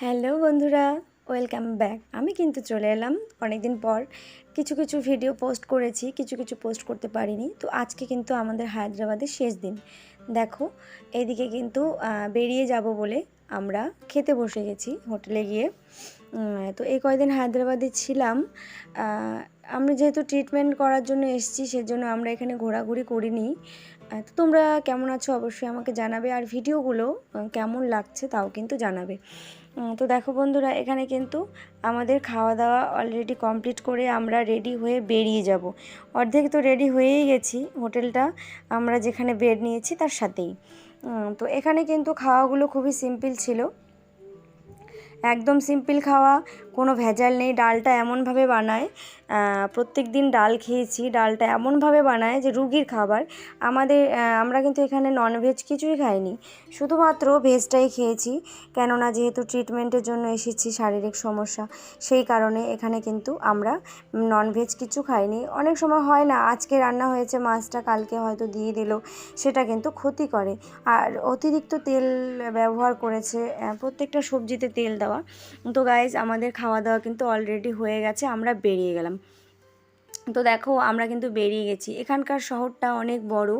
Hello বন্ধুরা, welcome back. আমি কিন্তু চলে এলাম অনেকদিন পর। কিছু কিছু ভিডিও পোস্ট করেছি, কিছু কিছু পোস্ট করতে পারিনি। তো আজকে কিন্তু আমাদের হায়দ্রাবাদের শেষ দিন। দেখো, এইদিকে কিন্তু বেরিয়ে যাব বলে আমরা খেতে বসে গেছি হোটেলে গিয়ে। তো এই কয়দিন হায়দ্রাবাদে ছিলাম আমরা যেহেতু ট্রিটমেন্ট করার জন্য এসেছি, সেজন্য আমরা এখানে ঘোরাঘুরি করিনি। তো তোমরা কেমন আছো অবশ্যই আমাকে জানাবে। আর ভিডিওগুলো কেমন লাগছে তাও কিন্তু জানাবে। তো দেখো বন্ধুরা, এখানে কিন্তু আমাদের খাওয়া দাওয়া অলরেডি কমপ্লিট করে আমরা রেডি হয়ে বেরিয়ে যাব। অর্ধেক তো রেডি হয়েই গেছি, হোটেলটা আমরা যেখানে বেড নিয়েছি তার সাথেই। তো এখানে কিন্তু খাওয়াগুলো খুবই সিম্পল ছিল। একদম সিম্পল খাওয়া, কোনো ভেজাল নেই, ডালটা এমনভাবে বানায় প্রত্যেক দিন ডাল খেয়েছি। ডালটা এমনভাবে বানায় যে রুগীর খাবার। আমাদের আমরা কিন্তু এখানে ননভেজ কিছুই খাইনি। শুধুমাত্র ভেজটাই খেয়েছি। কেননা যেহেতু ট্রিটমেন্টের জন্য এসেছি, শারীরিক সমস্যা, সেই কারণে এখানে কিন্তু আমরা ননভেজ কিছু খাইনি। অনেক সময় হয় না, আজকে রান্না হয়েছে, মাছটা কালকে হয়তো দিয়ে দিল, সেটা কিন্তু ক্ষতি করে। আর অতিরিক্ত তেল ব্যবহার করেছে প্রত্যেকটা সবজিতে তেল দেওয়া। তো গাইজ আমাদের খাওয়া দাওয়া কিন্তু অলরেডি হয়ে গেছে, আমরা বেরিয়ে গেলাম। তো দেখো আমরা কিন্তু বেরিয়ে গেছি। এখানকার শহরটা অনেক বড়।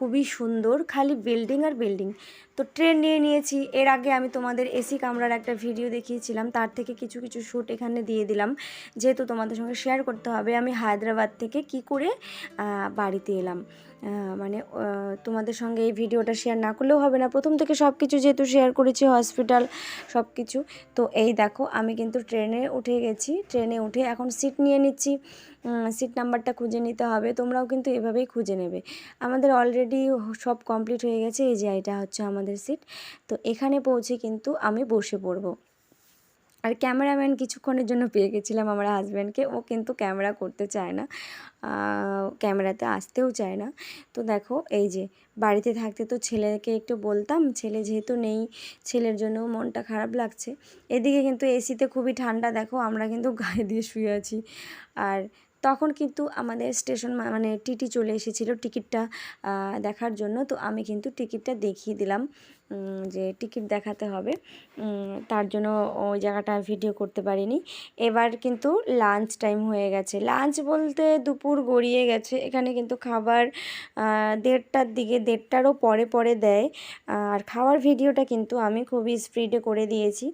খুবই সুন্দর, খালি বিল্ডিং আর বিল্ডিং তো ট্রেন নিয়ে নিয়েছি, এর আগে আমি তোমাদের এসি কামরার একটা ভিডিও দেখিয়েছিলাম, তার থেকে কিছু কিছু শ্যুট এখানে দিয়ে দিলাম, যেহেতু তোমাদের সঙ্গে শেয়ার করতে হবে, আমি হায়দ্রাবাদ থেকে কি করে বাড়িতে এলাম। মানে তোমাদের সঙ্গে এই ভিডিওটা শেয়ার না করলেও হবে না। প্রথম থেকে সব কিছু যেহেতু শেয়ার করেছি হসপিটাল সব কিছু তো এই দেখো, আমি কিন্তু ট্রেনে উঠে গেছি ট্রেনে উঠে এখন সিট নিয়ে নিচ্ছি। সিট নাম্বারটা খুঁজে নিতে হবে, তোমরাও কিন্তু এভাবেই খুঁজে নেবে। আমাদের অলরেডি সব কমপ্লিট হয়ে গেছে, এই যে এটা হচ্ছে আমাদের সিট তো এখানে পৌঁছে কিন্তু আমি বসে পড়ব। আর ক্যামেরাম্যান কিছুক্ষণের জন্য পেয়ে গেছিলাম আমার হাজব্যান্ডকে ও কিন্তু ক্যামেরা করতে চায় না ক্যামেরাতে আসতেও চায় না। তো দেখো, এই যে বাড়িতে থাকতে তো ছেলেকে একটু বলতাম, ছেলে যেহেতু নেই, ছেলের জন্য মনটা খারাপ লাগছে। এদিকে কিন্তু এসিতে খুবই ঠান্ডা, দেখো আমরা কিন্তু গায়ে দিয়ে শুয়ে আছি। আর তখন কিন্তু আমাদের স্টেশন মানে টিটি চলে এসেছিল টিকিটটা দেখার জন্য। তো আমি কিন্তু টিকিটটা দেখিয়ে দিলাম। যে টিকিট দেখাতে হবে। তার জন্য ওই জায়গাটা ভিডিও করতে পারিনি। এবার কিন্তু লাঞ্চ টাইম হয়ে গেছে। লাঞ্চ বলতে দুপুর গড়িয়ে গেছে। এখানে কিন্তু খাবার দেড়টার দিকে, দেড়টারও পরে পরে দেয়। আর খাওয়ার ভিডিওটা কিন্তু আমি খুবই স্পিডে করে দিয়েছি।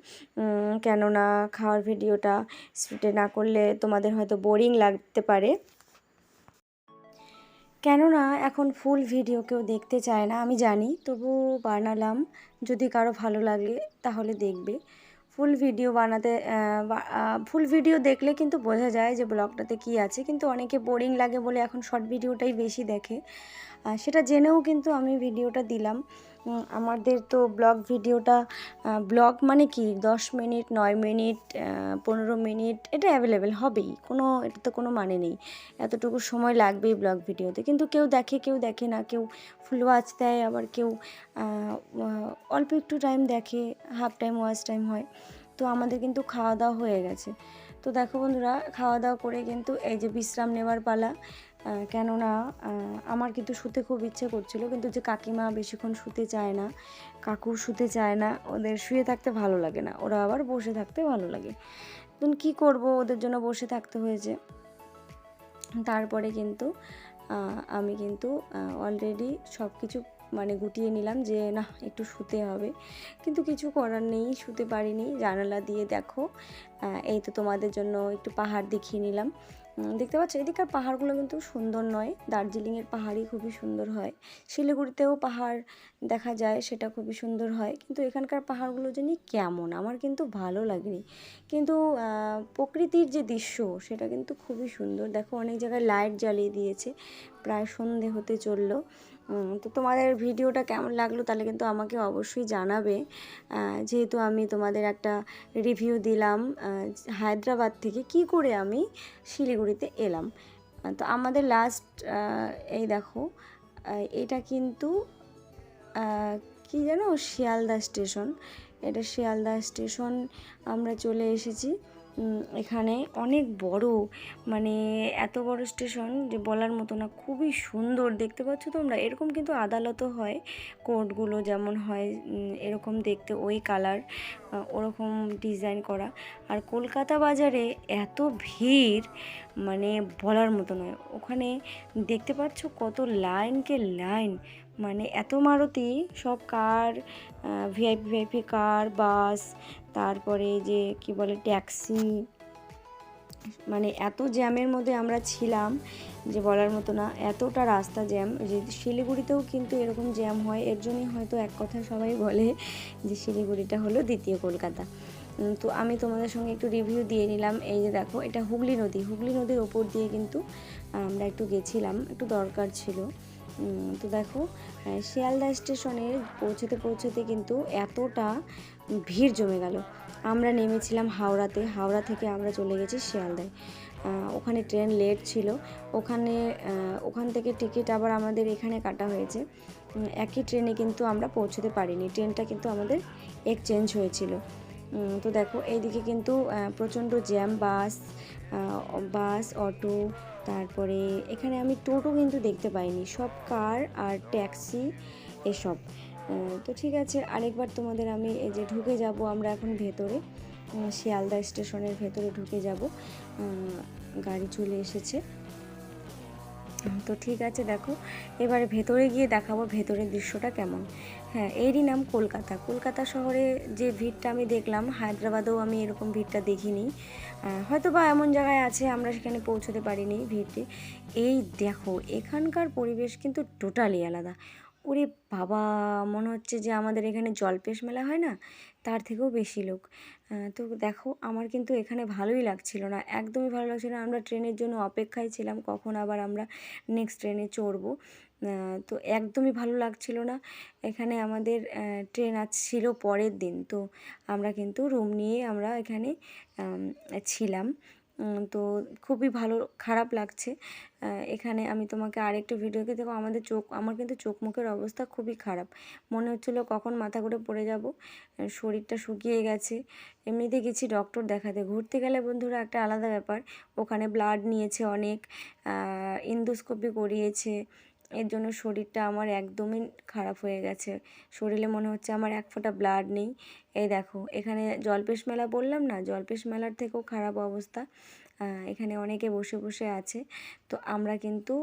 কেননা খাওয়ার ভিডিওটা স্পিডে না করলে তোমাদের হয়তো বোরিং লাগতে পারে। কেননা এখন ফুল ভিডিও কেউ দেখতে চায় না, আমি জানি। তবু বানালাম, যদি কারও ভালো লাগে তাহলে দেখবে। ফুল ভিডিও বানাতে ফুল ভিডিও দেখলে কিন্তু বোঝা যায় যে ব্লগটাতে কি আছে। কিন্তু অনেকে বোরিং লাগে বলে এখন শর্ট ভিডিওটাই বেশি দেখে। সেটা জেনেও কিন্তু আমি ভিডিওটা দিলাম। আমাদের তো ব্লগ ভিডিওটা ব্লগ মানে কি? দশ মিনিট, নয় মিনিট পনেরো মিনিট, এটা অ্যাভেলেবেল হবেই। কোনো, এটা তো কোনো মানে নেই। এতটুকু সময় লাগবেই ব্লগ ভিডিওতে। কিন্তু কেউ দেখে কেউ দেখে না। কেউ ফুল ওয়াচ দেয়, আবার কেউ অল্প একটু টাইম দেখে হাফ টাইম ওয়াচ টাইম হয়। তো আমাদের কিন্তু খাওয়া দাওয়া হয়ে গেছে। তো দেখো বন্ধুরা খাওয়া দাওয়া করে কিন্তু এই যে বিশ্রাম নেওয়ার পালা। কেননা আমার কিন্তু শুতে খুব ইচ্ছে করছিল, কিন্তু যে কাকিমা বেশিক্ষণ শুতে চায় না, কাকু শুতে চায় না, ওদের শুয়ে থাকতে ভালো লাগে না, ওরা আবার বসে থাকতে ভালো লাগে। তখন কী করব, ওদের জন্য বসে থাকতে হয়েছে। তারপরে কিন্তু আমি কিন্তু অলরেডি সব কিছু মানে গুটিয়ে নিলাম যে, না, একটু শুতে হবে। কিন্তু কিছু করার নেই, শুতে পারিনি। জানালা দিয়ে দেখো এই তো তোমাদের জন্য একটু পাহাড় দেখিয়ে নিলাম। দেখতে পাচ্ছ এদিকের পাহাড়গুলো কিন্তু সুন্দর নয়। দার্জিলিংয়ের পাহাড়ই খুবই সুন্দর হয়। শিলিগুড়িতেও পাহাড় দেখা যায়, সেটা খুবই সুন্দর হয়। কিন্তু এখানকার পাহাড়গুলো জানি কেমন, আমার কিন্তু ভালো লাগেনি। কিন্তু প্রকৃতির যে দৃশ্য, সেটা কিন্তু খুবই সুন্দর। দেখো, অনেক জায়গায় লাইট জ্বালিয়ে দিয়েছে। প্রায় সন্ধে হতে চলল। তো তোমাদের ভিডিওটা কেমন লাগল তাহলে কিন্তু আমাকে অবশ্যই জানাবে। যেহেতু আমি তোমাদের একটা রিভিউ দিলাম হায়দ্রাবাদ থেকে কি করে আমি শিলিগুড়িতে এলাম। তো আমাদের লাস্ট এই দেখো এটা কিন্তু কি জানো শিয়ালদা স্টেশন এটা শিয়ালদা স্টেশন আমরা চলে এসেছি। এখানে অনেক বড় মানে এত বড় স্টেশন যে বলার মতো না, খুবই সুন্দর। দেখতে পাচ্ছ তোমরা? এরকম কিন্তু আদালতও হয়, কোর্টগুলো যেমন হয় এরকম দেখতে ওই কালার ওরকম ডিজাইন করা। আর কলকাতা বাজারে এত ভিড় মানে বলার মতো নয়। ওখানে দেখতে পাচ্ছ কত লাইনকে লাইন মানে এত মারুতি, সব কার ভিআইপি ভিআইপি কার, বাস, তারপরে যে কি বলে, ট্যাক্সি মানে এত জ্যামের মধ্যে আমরা ছিলাম যে বলার মতো না, এতটা রাস্তা জ্যাম যে শিলিগুড়িতেও কিন্তু এরকম জ্যাম হয়। এর জন্যই হয়তো এক কথা সবাই বলে যে শিলিগুড়িটা হলো দ্বিতীয় কলকাতা। তো আমি তোমাদের সঙ্গে একটু রিভিউ দিয়ে নিলাম। এই যে দেখো, এটা হুগলি নদী। হুগলি নদীর ওপর দিয়ে কিন্তু আমরা একটু গেছিলাম, একটু দরকার ছিল। তো দেখো শিয়ালদা স্টেশনে পৌঁছতে পৌঁছতে কিন্তু এতটা ভিড় জমে গেল। আমরা নেমেছিলাম হাওড়াতে, হাওড়া থেকে আমরা চলে গেছি শিয়ালদায়। ওখানে ট্রেন লেট ছিল। ওখানে ওখান থেকে টিকিট আবার আমাদের এখানে কাটা হয়েছে। একই ট্রেনে কিন্তু আমরা পৌঁছতে পারিনি। ট্রেনটা কিন্তু আমাদের এক্সচেঞ্জ হয়েছিল। তো দেখো, এইদিকে কিন্তু প্রচণ্ড জ্যাম, বাস বাস, অটো, তারপরে এখানে আমি টোটো কিন্তু দেখতে পাইনি। সব কার আর ট্যাক্সি এসব। তো ঠিক আছে, আরেকবার তোমাদের আমি এই যে ঢুকে যাব আমরা এখন ভেতরে শিয়ালদা স্টেশনের ভেতরে ঢুকে যাব। গাড়ি চলে এসেছে। তো ঠিক আছে, দেখো। এবারে ভেতরে গিয়ে দেখাবো ভেতরের দৃশ্যটা কেমন। হ্যাঁ এরই নাম কলকাতা। কলকাতা শহরে যে ভিড়টা আমি দেখলাম, হায়দ্রাবাদেও আমি এরকম ভিড়টা দেখিনি। হয়তো বা এমন জায়গায় আছে, আমরা সেখানে পৌঁছতে পারিনি ভিড়টি। এই দেখো, এখানকার পরিবেশ কিন্তু টোটালি আলাদা। ওরে বাবা, মনে হচ্ছে যে আমাদের এখানে জলপেশ মেলা হয় না? তার থেকেও বেশি লোক। তো দেখো, আমার কিন্তু এখানে ভালোই লাগছিল না। একদমই ভালো লাগছিল না। আমরা ট্রেনের জন্য অপেক্ষায় ছিলাম, কখন আবার আমরা নেক্সট ট্রেনে চড়বো। তো একদমই ভালো লাগছিল না। এখানে আমাদের ট্রেন ছিল পরের দিন। তো আমরা কিন্তু রুম নিয়ে আমরা এখানে ছিলাম। তো খুবই ভালো, খারাপ লাগছে। এখানে আমি তোমাকে আরেকটা ভিডিওকে দেখো, আমাদের চোখ, আমার কিন্তু চোখ মুখের অবস্থা খুবই খারাপ। মনে হচ্ছিল কখন মাথা করে পড়ে যাব। শরীরটা শুকিয়ে গেছে। এমনিতে গেছি ডক্টর দেখাতে। ঘুরতে গেলে বন্ধুরা একটা আলাদা ব্যাপার। ওখানে ব্লাড নিয়েছে অনেক ইন্দোস্কোপি করিয়েছে। এর জন্য শরীরটা আমার একদমই খারাপ হয়ে গেছে। শরীরে মনে হচ্ছে আমার এক ফোঁটা ব্লাড নেই। এই দেখো, এখানে জলপেশ মেলা বললাম না? জলপেশ মেলার থেকেও খারাপ অবস্থা। এখানে অনেকে বসে বসে আছে। তো আমরা কিন্তু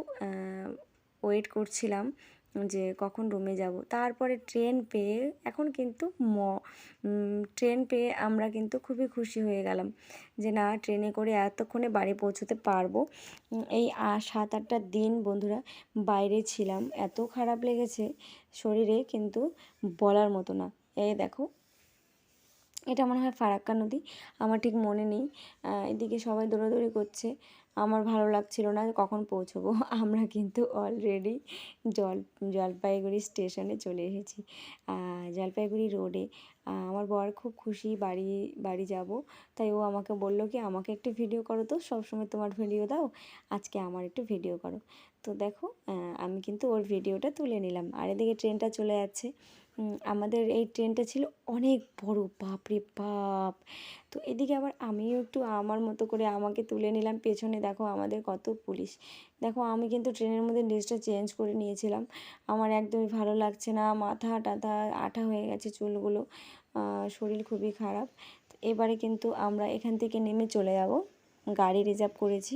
ওয়েট করছিলাম। যে কখন রুমে যাব। তারপরে ট্রেন পেয়ে এখন কিন্তু ম ট্রেন পেয়ে আমরা কিন্তু খুবই খুশি হয়ে গেলাম যে না ট্রেনে করে এতক্ষণে বাড়ি পৌঁছতে পারব। এই সাত আটটা দিন বন্ধুরা বাইরে ছিলাম। এত খারাপ লেগেছে শরীরে কিন্তু বলার মতো না। এই দেখো, এটা মনে হয় ফারাক্কা নদী। আমার ঠিক মনে নেই। এদিকে সবাই দৌড়াদৌড়ি করছে। আমার ভালো লাগছিল না কখন পৌঁছবো। আমরা কিন্তু অলরেডি জল, জলপাইগুড়ি স্টেশনে চলে এসেছি। জলপাইগুড়ি রোডে আমার বর খুব খুশি বাড়ি বাড়ি যাব। তাই ও আমাকে বলল কি, আমাকে একটু ভিডিও করো তো, সবসময় তোমার ভিডিও দাও, আজকে আমার একটু ভিডিও করো। তো দেখো আমি কিন্তু ওর ভিডিওটা তুলে নিলাম। আর এদিকে ট্রেনটা চলে যাচ্ছে। আমাদের এই ট্রেনটা ছিল অনেক বড়, বাপরে বাপ। তো এদিকে আবার আমিও একটু আমার মতো করে আমাকে তুলে নিলাম। পেছনে দেখো আমাদের কত পুলিশ। দেখো আমি কিন্তু ট্রেনের মধ্যে ড্রেসটা চেঞ্জ করে নিয়েছিলাম। আমার একদমই ভালো লাগছে না। মাথা টাথা আঠা হয়ে গেছে, চুলগুলো। শরীর খুবই খারাপ। এবারে কিন্তু আমরা এখান থেকে নেমে চলে যাব। গাড়ি রিজার্ভ করেছি।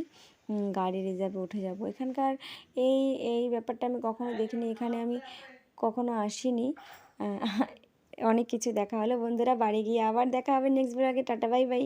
গাড়ি রিজার্ভে উঠে যাব। এখানকার এই এই ব্যাপারটা আমি কখনো দেখিনি। এখানে আমি কখনো আসিনি। অনেক কিছু দেখা হলো। বন্ধুরা, বাড়ি গিয়ে আবার দেখা হবে। নেক্সট ব্লগে টাটা বাই বাই